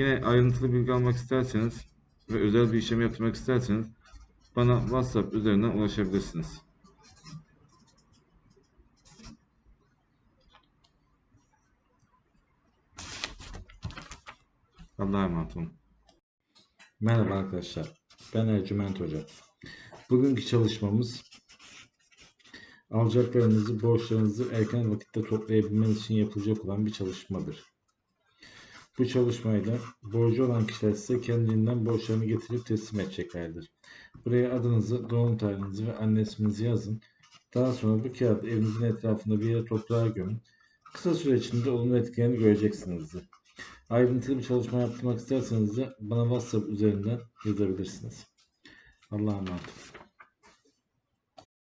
Yine ayrıntılı bilgi almak isterseniz ve özel bir işlem yaptırmak isterseniz bana WhatsApp üzerinden ulaşabilirsiniz. Allah'a emanet olun. Merhaba arkadaşlar. Ben Ercüment Hoca. Bugünkü çalışmamız alacaklarınızı, borçlarınızı erken vakitte toplayabilmeniz için yapılacak olan bir çalışmadır. Bu çalışmayla borcu olan kişiler size kendiliğinden borçlarını getirip teslim edeceklerdir. Buraya adınızı, doğum tarihinizi ve anne isminizi yazın. Daha sonra bu kağıdı evinizin etrafında bir yere toprağa gömün. Kısa süre içinde olumlu etkilerini göreceksinizdir. Ayrıntılı bir çalışma yaptırmak isterseniz de bana WhatsApp üzerinden yazabilirsiniz. Allah'a emanet olun.